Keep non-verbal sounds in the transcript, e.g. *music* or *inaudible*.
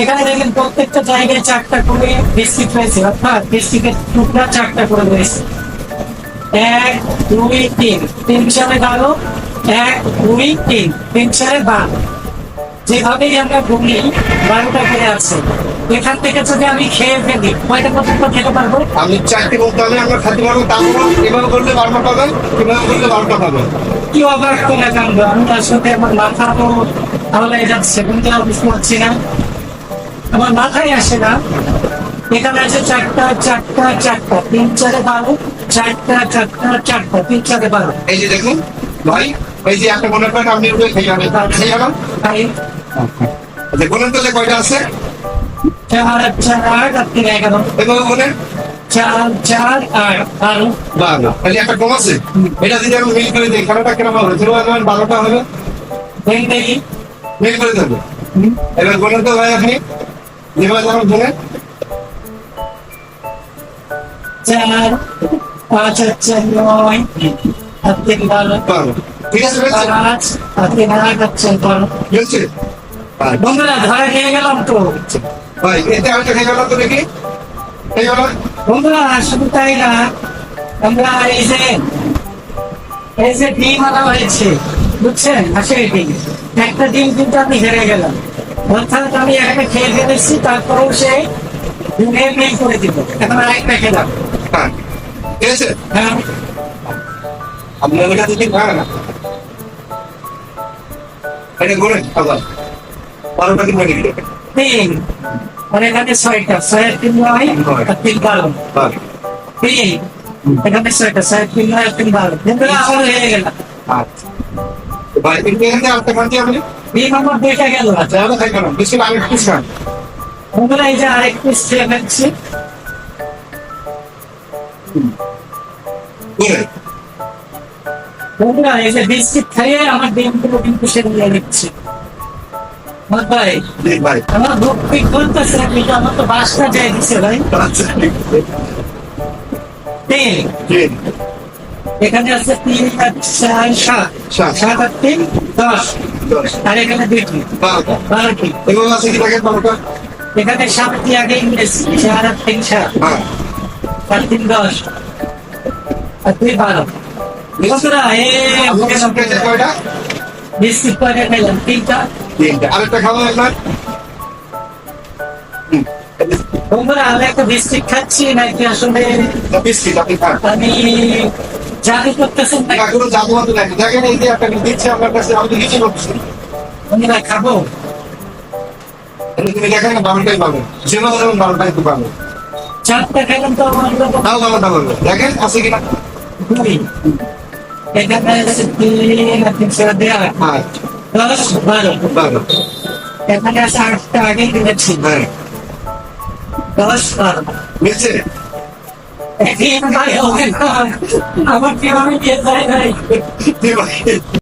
এখানে দেখেন প্রত্যেকটা জায়গায় চারটা করে বিস্কিট রয়েছে অর্থাৎ বিস্কিটের টুকরা চারটা করে রয়েছে। এক দুই তিন। তিন চারে বারো এক দুই তিন। তিন চারে বারো। যেভাবেই আমরা বলি বারোটা করে আছে। এখান থেকে যদি আমি খেয়ে ফেলি কয়টা পর্যন্ত খেতে পারব? আমি চারটি বলতে হবে আমরা খাদ্য পারব তারপর এভাবে করলে বারোটা পাবেন এভাবে করলে বারোটা পাবেন। কি অবাক করে জানব আমি তার সাথে আমার মাথা তো তাহলে যাচ্ছে কিন্তু আমি বুঝতে পারছি না। আমার মাথায় আসে না। এখানে আছে চারটা চারটা চারটা তিন চারে বারো চারটা চারটা চারটা তিন চারে বারো। এই যে দেখুন ভাই এই যে একটা মনে করেন আপনি উঠে খেয়ে যাবেন। খেয়ে যাবেন তাই বলেন তো যে কয়টা আছে? চার চার আট আর তিন এগারো এভাবে বলেন চার চার আট বারো। বারো। তাহলে একটা কম আছে? এটা যদি আমি মিল করে দিই খেলাটা কেন হবে যেরকম আমার বারোটা হবে দেখি দেখি মিল করে দেবো। এবার বলেন তো ভাই আপনি। চার পাঁচ হচ্ছে নয় আর তিন বারো। বারো। ঠিক আছে হয়েছে পাঁচ আর তিন আট হচ্ছে বারো। হয়েছে বন্ধুরা ধরা খেয়ে গেলাম তো। ভাই এতে খেয়ে গেল তো দেখি খেয়ে বন্ধুরা শুধু তাই না আমরা এই যে এই যে ডিম আনা হয়েছে বুঝছেন? হাসির ডিম। একটা ডিম কিন্তু আমি হেরে গেলাম। অর্থাৎ আমি একটা খেয়ে ফেলেছি তারপরেও সে ডিমের মেল করে দিব এখন আরেকটা খেলাম হ্যাঁ ঠিক আছে হ্যাঁ আপনি ওটা যদি খান না এটা বলেন আবার বারোটা মানে দিলে তিন আর এখানে ছয়টা ছয়ের তিন নয় তিন বারো তিন এখানে ছয়টা ছয়ের তিন নয় তিন বারো বন্ধুরা আমার হেরে গেলাম আচ্ছা কিন্তু এখানে দিয়ে আপনি আমার দুইটা গেল আরও খাই বেশি আমি পিস খান বন্ধুরা এই যে আরেক পিস খেয়ে ফেলছি। বন্ধুরা এই যে বিস্কিট খাইয়ে আমার ডিমগুলো কিন্তু সেরে নিয়ে নিচ্ছি। ভাই ভাই। আমার ভোগ পিক বলতেছে কিন্তু আমার তো বাসটা যাই ভাই। আচ্ছা তিন এখানে আছে তিন আর চার সাত। সাত। আর তিন দশ। আর এখানে দুইটি। বারোটা। এভাবে আছে কি দেখেন বারোটা? এখানে সাতটি আগে ইংরেজি চার আর তিন সাত। আর তিন দশ। আর দুই বারো। বন্ধুরা এ কয়টা? বিস্কিট করে খেলাম তিনটা। তিনটা। আরেকটা খাওয়া আপনার বন্ধুরা আমি একটা বিস্কিট খাচ্ছি নাকি আসলে বিস্কিট আপনি আমি জাদু করতেছেন না কোনো জাদু মাদু নাই দেখেন এই যে একটা দিচ্ছে আপনার কাছে আমি তো কিছু করছি বন্ধুরা খাব। তুমি দেখেন বারোটাই পাবেন যেভাবে যেমন বারোটাই তো পাবেন চারটা খেলাম তো আমার লোক তাও পাবেন দেখেন আছে কিনা? দুই এখানে আছে তিন আর দেওয়া হ্যাঁ দশ বারো। বারো। এখানে আছে আটটা আগে কিনেছি হ্যাঁ। দশ বারো। মিলছে? *laughs* আমার কীভাবে দিয়ে যায় নাই